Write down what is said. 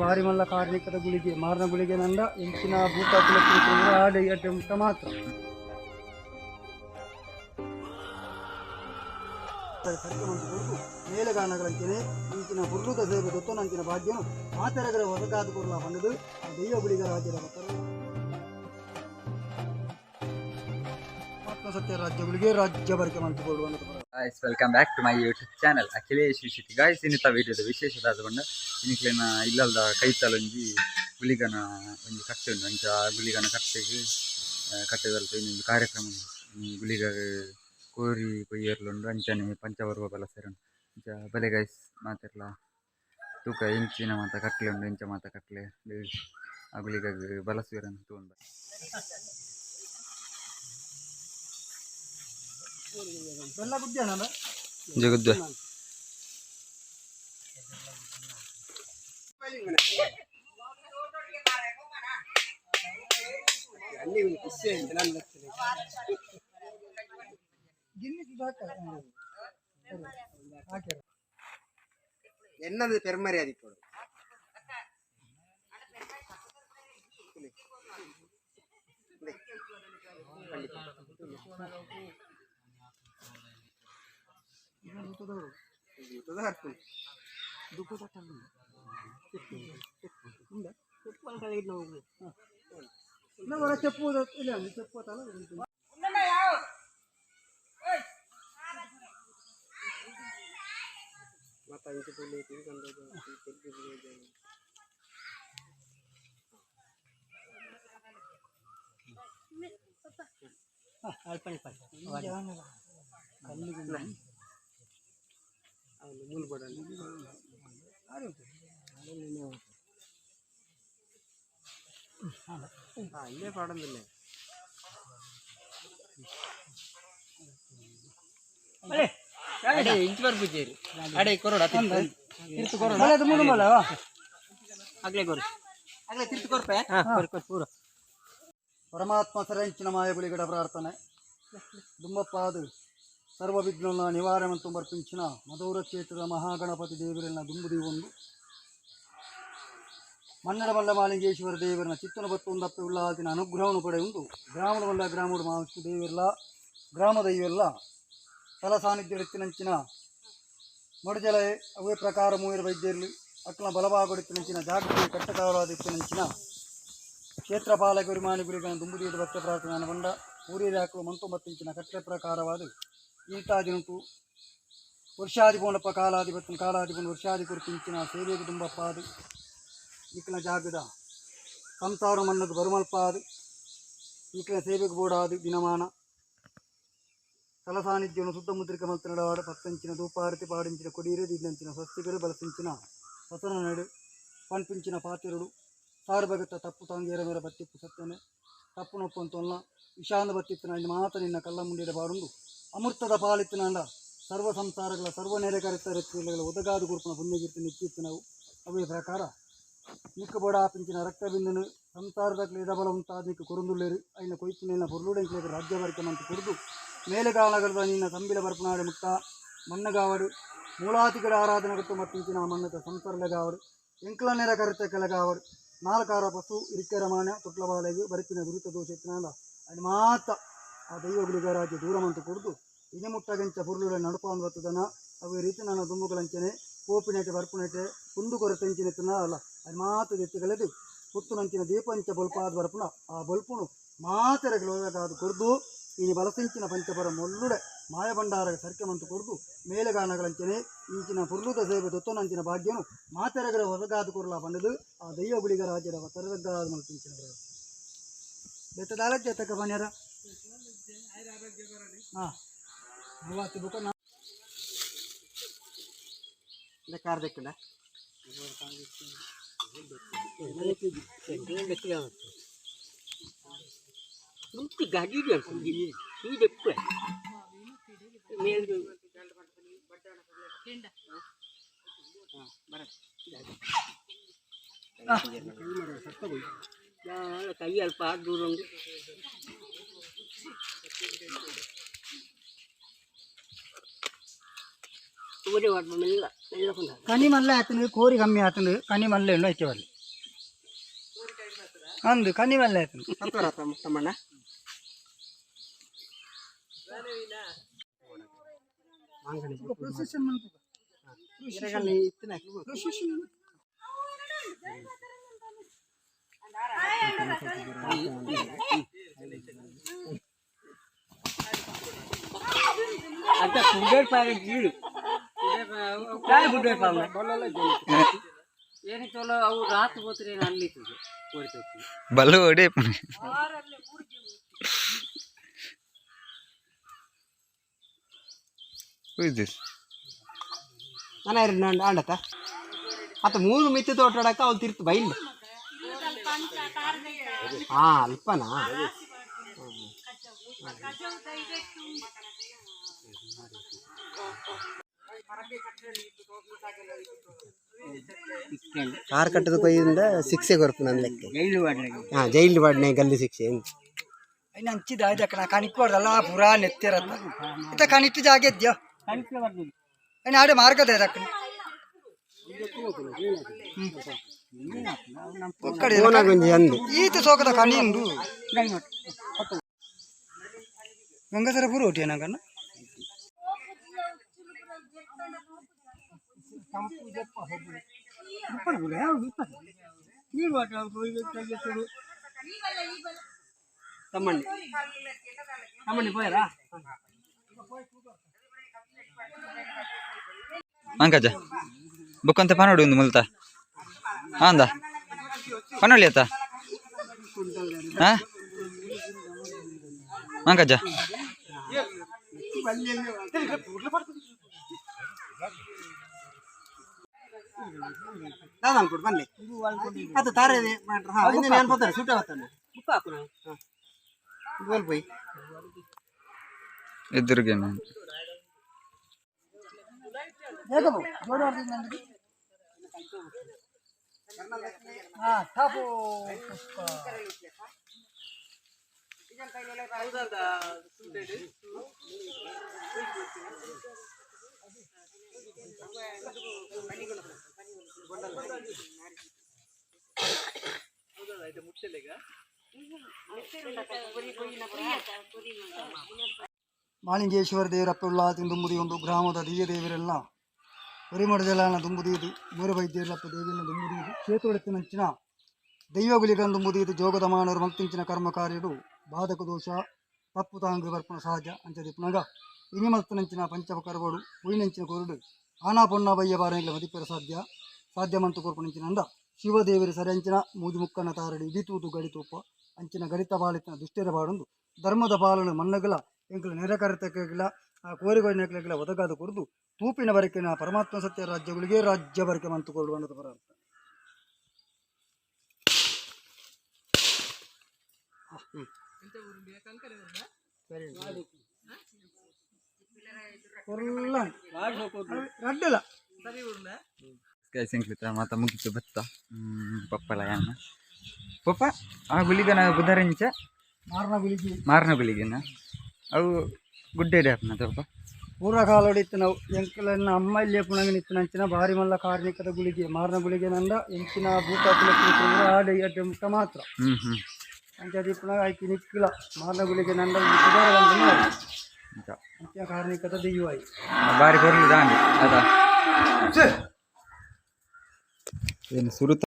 ಭಾರಿ ಮಲ್ಲ ಕಾರ್ಮಿಕರ ಗುಳಿಗೆ, ಮಾರನ ಗುಳಿಗೆ ನಂದ ಇಂಚಿನ ಭೂತ ಕುಲಕ್ಕೆ ಆಡಿ ಅಡ್ಡ ಮಾತ್ರ. ಮೇಲಗಾನಗಳಂತೆಯೇ ಇಂಚಿನ ಬುರ್ಲುದ ಸೇವೆ ದೊತ್ತನಂಚಿನ ಭಾಗ್ಯನು ಮಾತೆರಗರ ಹೊಸಗಾದ ಕೊರಲ ಬಂದದು ದೈವ ಗುಳಿಗ ರಾಜ್ಯದ ಭಕ್ತರು. ಆತ್ಮಸತ್ಯ ರಾಜ್ಯಗಳಿಗೆ ರಾಜ್ಯ ಬರಿಕೆ ಮಂತ್ರಿಕೊಳ್ಳುವಂತ guys welcome back to my YouTube channel Akhilesh ವಿಶಿತಿ guys ಇನ್ನಿತ ವಿಡಿಯೋದ ವಿಶೇಷದಾದ ಬಂಡ ಇನ್ನಿಕ್ಲೇನ ಇಲ್ಲಲ್ದ ಕೈತಲೊಂಜಿ ಗುಳಿಗನ ಒಂಜಿ ಕಟ್ಟೆ ಉಂಡು ಅಂಚ ಆ ಗುಳಿಗನ ಕಟ್ಟೆಗೆ ಕಟ್ಟೆದಲ್ಪ ಇನ್ನೊಂದು ಕಾರ್ಯಕ್ರಮ ಉಂಡು ಈ ಗುಳಿಗ ಕೋರಿ ಕೊಯ್ಯರ್ಲುಂಡು ಅಂಚನೆ ಪಂಚವರ್ವ ಬಲ ಸೇರನು ಅಂಚ ಬಲೆ ಗೈಸ್ ಮಾತೆರ್ಲ ತೂಕ ಇಂಚಿನ ಮಾತ ಕಟ್ಲೆ ಉಂಡು ಇಂಚ ಮಾತ ಕಟ್ಲೆ. ಆ என்னது பெருமரியாதை போடும் ದುಃಖ ಹೊರ ಚಪ್ಪು ಇಲ್ಲ ಚಪ್ಪು ಅಲ್ಲ mata itu boleh itu kan itu itu boleh jadi అవును ముందు పడాలి ಕೊರ್ಪೆ? ಪೂರ. ಪರಮಾತ್ಮ ಸರಂಚಿನ ಮಾಯಗುಳಿಗಡ ಪ್ರಾರ್ಥನೆ. ದುಂಬಪ್ಪಾದು ಸರ್ವ ವಿಘ್ನ ನಿವಾರಣೆ ತುಂಬರ್ಪಿಂಚಿನ ಮಧುರ ಕ್ಷೇತ್ರದ ಮಹಾಗಣಪತಿ ದೇವರನ್ನ ದುಂಬುದಿ ಒಂದು. ಮನ್ನಡ ಮಲ್ಲ ಮಾಲಿಂಗೇಶ್ವರ ದೇವರನ ಚಿತ್ತನ ಬತ್ತು ಒಂದಪ್ಪೆ ಉಳ್ಳಾದಿನ ಅನುಗ್ರಹವನ್ನು ಪಡೆಯುವುದು ಗ್ರಾಮದ ಮಲ್ಲ ಗ್ರಾಮದ ಮಹಾವಿಷ್ಣು ದೇವಿರಲ್ಲ ಗ್ರಾಮ ದೈವೆಲ್ಲ ಸ್ಥಳ ಸಾನ್ನಿಧ್ಯ ಎತ್ತಿನಂಚಿನ ಮೊಡಜಲ ಅವೇ ಪ್ರಕಾರ ಮೂವರ ವೈದ್ಯರಲ್ಲಿ ಅಕ್ಲ ಬಲಭಾಗೊಡಿತ್ತಿನಂಚಿನ ಜಾಗೃತಿ ಕಟ್ಟಕಾಲಾದ ಇತ್ತಿನಂಚಿನ ಕ್ಷೇತ್ರ ಪಾಲಕರು ಮಾನಿಗುರಿಗಳ ದುಂಬುದಿಯದ ಭಕ್ತ ಪ್ರಾರ್ಥನೆ ಬಂಡ ಊರಿನ ಹಾಕಲು ಮಂತೊಂಬತ್ತಿಂಚಿನ ಕಟ್ಟೆ ಪ್ರಕಾರವಾದ ಇಂತಾದಿನುಂಟು ವರ್ಷಾದಿಪೋಣಪ್ಪ ಕಾಲಾಧಿಪತ್ಯನ ಕಾಲಾಧಿಪನ ವರ್ಷಾದಿ ಕುರಿತಿಂಚಿನ ಸೇವೆಗೆ ತುಂಬಪ್ಪಾದು ಈಕಲ ಜಾಗದ ಸಂಸಾರ ಮನ್ನದು ಬರುಮಲ್ಪಾದು ಈಕಲ ಸೇವೆಗೆ ಬೋಡಾದು ದಿನಮಾನ ತಲಸಾನ್ನಿಧ್ಯವನ್ನು ಸುತ್ತಮುದ್ರಿಕ ಮಲ್ತನಡವಾಡ ಪತ್ತಂಚಿನ ಧೂಪಾರತಿ ಪಾಡಿಂಚಿನ ಕೊಡೀರೆ ದಿದ್ದಂಚಿನ ಸ್ವಸ್ತಿಗರು ಬಲಸಿಂಚಿನ ಹೊಸನ ನಡು ಪನ್ಪಿಂಚಿನ ಪಾತಿರುಡು ಸಾರ್ಭಗತ ತಪ್ಪು ತಂಗೇರ ಮೇರ ಬತ್ತಿಪ್ಪು ಸತ್ತನೆ ತಪ್ಪು ನೊಪ್ಪು ಅಂತೊಲ್ಲ ವಿಷಾಂದ ಬತ್ತಿತ್ತಿನ ಇಲ್ಲಿ ಮಾತ ನಿನ್ನ ಕಲ್ಲ ಮುಂಡಿದ ಬಾಡುಂಡು ಅಮೃತದ ಪಾಲಿತ್ತಿನಂಡ ಸರ್ವ ಸಂಸಾರಗಳ ಸರ್ವ ನೆರೆ ಕರೆತ ರೆತ್ತಿಗಳ ಒದಗಾದು ಗುರುಪನ ಪುಣ್ಯಕೀರ್ತಿ ನಿತ್ಯಿತ್ತು ನಾವು ಅವೇ ಪ್ರಕಾರ ನಿಕ್ಕ ಬೋಡ ಪಿಂಚಿನ ರಕ್ತ ಬಿಂದನು ಸಂಸಾರದ ಕ್ಲೇದಬಲ ಉಂಟಾದ ನಿಕ್ಕ ಕೊರಂದುಳ್ಳೇರು. ಐನ ಕೊಯ್ತಿನ ಪೊರ್ಲುಡೆಂಕ್ಲೇಕ ರಾಜ್ಯ ಬರ್ಕೆ ಮಂತು ಕುಡಿದು ಮೇಲುಗಾಲಗದ ನಿನ್ನ ತಂಬಿಲ ಬರ್ಪನಾಡು ಮುಕ್ತ. ಮಣ್ಣಗಾವಡು ಮೂಲಾತಿಗಳ ಆರಾಧನೆ ಕೊಟ್ಟು ಮತ್ತಿಂಚಿನ ಮಣ್ಣದ ಸಂಸರ್ಲಗಾವಡು. ಎಂಕ್ಲ ನೆರ ಕರೆತ ಕೆಳಗಾವಡು. ನಾಲ್ಕಾರ ಪಶು ಇರಿಕೆರ ಮಾನ್ಯ ತುಟ್ಲಬಾಲೆಗೆ ಬರಿತಿನ ದುರಿತ ದೋಷ ಎತ್ತಿನಲ್ಲ ಅಲ್ಲಿ ಮಾತ, ಆ ದೈವಗುಳಿಗ ರಾಜ್ಯ ದೂರಮಂತು ಕುಡಿದು ಇನೆ ಮುಟ್ಟಗಂಚ ನಡುಪಾಂದು ಬತ್ತದನ. ಅವು ರೀತಿ ನನ್ನ ದುಂಬುಗಳಂಚನೆ, ಕೋಪಿನೆಟೆ, ಬರ್ಪುನೆಟೆ, ಕುಂದು ಕೊರತೆಂಚಿನ ಅದು ಮಾತು ಎತ್ತಿಗಲೆದು ಪುತ್ತುನಂಚಿನ ದೀಪಂಚ ಬಲ್ಪಾದ ಬರ್ಪುನ ಆ ಬಲ್ಪುನು ಮಾತರ ಹೋಗಕಾದು ಕೊರ್ದು ಈ ಬಲಸಿಂಚಿನ ಪಂಚಪರ ಮೊಲ್ಲುಡೆ ಮಾಯಭಂಡಾರ ಸರ್ಕೆಮಂತು ಕೊರ್ದು ಮೇಲೆಗಾನಗಳಂಚನೆ ಇಂಚಿನ ಪುರ್ಲುದ ಸೇವೆ ದೊತ್ತನಂಚಿನ ಭಾಗ್ಯನು ಮಾತೆರೆಗಳ ಹೊಸಗಾದು ಕೊರಲ ಬಂದದು ಆ ದೈವ ಗುಳಿಗ ರಾಜ್ಯದ ತರಗದ ಮಲ್ಪಿಂಚಿನ ಬೆತ್ತದಾಲ ಜತಕ ಬನ್ಯಾರ ಹಾಂ ಮೂವತ್ತು ಬುಕ್ಕ ನಾ ಕಾರ್ দেখলাম তুই গাড়ি জিনিস তুই দেখবে கை அல்ப தூரம் കനി മല്ല ആത്തുണ്ട് കോരി കമ്മി ആത്തുണ്ട് കനി മല്ല ഉണ്ട് അയക്കുവല്ലേ ಅಂದು ಕನಿಮಲ್ಲ ತಮ್ಮಣ್ಣ ಅಂತ ಕುಂಬೇರ್ ಪಾಗ ಗೀಡು ಕುಂಬೇರ್ ಪಾಗ ಬೊಲ್ಲಲ್ಲ ಏನಿತ್ತು ಅವು ರಾತ್ರಿ ಹೋತ್ರಿ ಅಲ್ಲಿ ಕೊಡ್ತೈತಿ ಬಲ್ಲು ಹೊಡೆ ದಿಸ್ ಮನೆ ಆಂಡತ ಅತ್ತ ಮೂರು ಮಿತ್ತು ತೋಟಾಡಕ ಅವ್ರು ತಿರ್ತು ಬೈಲ್ ಹಾ ಅಲ್ಪನಾ ಕಾರ್ ಕಟ್ಟದ ಕೊಯ್ಯಿಂದ ಶಿಕ್ಷೆ ಕೊರಪು ನನ್ನ ಲೆಕ್ಕ. ಜೈಲು ವಾಡ್ನೆಗೆ ಹಾಂ ಜೈಲು ಬಾಡ್ನೆ ಗಲ್ಲಿ ಶಿಕ್ಷೆ ಅಂತ ಇನ್ನು ಹಂಚಿದ ಆಯ್ತು ಕಣಿಕೊಡ್ದಲ್ಲ ಪುರ ನೆತ್ತಿರಲ್ಲ ಇತ್ತ ಕಣಿಟ್ಟು ಜಾಗ ಇದ್ಯೋ? ಇನ್ನು ಆಡೆ ಮಾರ್ಗದ ಇದಕ್ಕ ಈತ ಸೋಕದ ಕಣಿಂದು ಗಂಗಸರ ಪುರ ಹೊಟ್ಟಿಯ ಸಂಪೂಜೆ ಹುಪ್ಪಳ ಯಾವ ಹುಪ್ಪ ನೀರು ಆಟಾಡ್ತಾడు ತಮ್ಮಣ್ಣಿ ತಮ್ಮಣ್ಣಿ ಪೋಯರಾ ಅಂಕಜ ಬುಕ್ ಅಂತ ಪನೋಡಿ ಒಂದು ಮುಲ್ತ ಅಂದ ಪನೋಳಿ ಆತ ಹಾ ಅಂಕಜ ಯಾವ್ದು ಅನ್ಕೊಡು ಬನ್ನಿ ಅದು ತಾರೆ ಮಾಡ್ರಿ ಹಾಂ ಇನ್ನು ನಾನು ಬರ್ತಾರೆ ಸುಟ್ಟ ಬರ್ತಾನೆ ಬುಕ್ ಹಾಕು ಗೋಲ್ ಬೈ ಎದುರಿಗೆ ನಾನು ಹಾಂ ಟಾಪು பண்ணிக்கணும் ಮಾಲಿಂಗೇಶ್ವರ ದೇವರ ಅಪ್ಪುಳ್ಳ ತುಂಬುದಿಯೊಂದು ಗ್ರಾಮದ ದೀಯ ದೇವರೆಲ್ಲ ಒರಿಮಡದೆಲ್ಲ ದುಂಬುದಿಯದು ಮೂರವೈದ್ಯರಪ್ಪ ದೇವಿಯನ್ನು ದುಂಬುದಿಯದು ಚೇತುಳಿತಿನಂಚಿನ ದೈವಗುಲಿಗಳನ್ನು ದುಂಬುದಿಯದು ಜೋಗದ ಮಾನವರು ಮಕ್ತಿಂಚಿನ ಕರ್ಮ ಕಾರ್ಯಡು ಬಾಧಕ ದೋಷ ತಪ್ಪು ತಾಂಗ ಬರ್ಪಣ ಸಹಜ ಅಂಚದಿ ಪುನಗ ಇಮಿಮತ್ತಿನಂಚಿನ ಪಂಚಮ ಕರ್ವಡು ಹೂವಿನಂಚಿನ ಕೊರಡು ಆನಾ ಪೊನ್ನ ಬಯ್ಯ ಬಾರನೆಗಳ ಮದಿಪರ ಸಾಧ್ಯ ಪಾದ್ಯಮಂತು ಸರಿ ಅಂಚಿನ ಮೂಜು ಮುಕ್ಕನ ತಾರಡಿ ಇದಿತೂತು ಗಡಿತೂಪ ಅಂಚಿನ ಗಡಿತ ಬಾಳಿತನ ದುಷ್ಟಿರ ಬಾಡೊಂದು. ಧರ್ಮದ ಬಾಲನ ಮನ್ನಗಲ ಎಂಕುಲು ನೆರೆಕರಿತಕ್ಕೆಗಿಲ ಕೋರಿಗೊಳಿನಕ್ಕೆಗಿಲ ಒದಗಾದ ಕೊರದು ತೂಪಿನ ಬರಕಿನ ಪರಮಾತ್ಮ ಸತ್ಯ ರಾಜ್ಯಗಳಿಗೆ ರಾಜ್ಯ ಬರಕೆ ಮಂತು ಕೊಡುವಂಥದ್ದು ಸರಿ. ರಡ್ಡಲ್ಲ. ಸ್ಕೈ ಸಂಕ್ಲಿತ ಮಾತ ಮುಗಿತು ಬತ್ತ ಹ್ಮ್, ಪಪ್ಪಲ ಯಾನ. ಪಪ್ಪ ಆ ಗುಳಿಗನ ಬುಧರಂಚ ಮಾರ್ನ ಗುಲಿಗೆ. ಮಾರನ ಗುಳಿಗೆನ ಅವು ಗುಡ್ಡೆಡೆ ಹಾಪನ ಪಪ್ಪ? ಪೂರ ಇತ್ತು ನಾವು. ಎಂಕಲನ್ನ ಅಮ್ಮ ಇಲ್ಲೇ ಪುಣಗ ನಿತ್ತಿನಂಚಿನ ಭಾರಿ ಮಲ್ಲ ಕಾರ್ಮಿಕದ ಗುಳಿಗೆ ಮಾರನ ಗುಳಿಗೆ ನಂದ ಎಂಚಿನ ಭೂತ ಆಡ ಎಡ್ಡೆ ಮುಖ ಮಾತ್ರ. ಅಂಚದಿ ಪುನಃ ಆಯ್ಕೆ ನಿಕ್ಕಿಲ್ಲ. ಮಾರನ ಗುಳಿಗೆ ನಂದ ಕಾರ್ಮಿಕದ ದೆಯ್ಯವಾಯಿ ಬಾರಿ ಕೊರ್ಲಿ ದಾಂಡಿ. ಅದ? ele surta.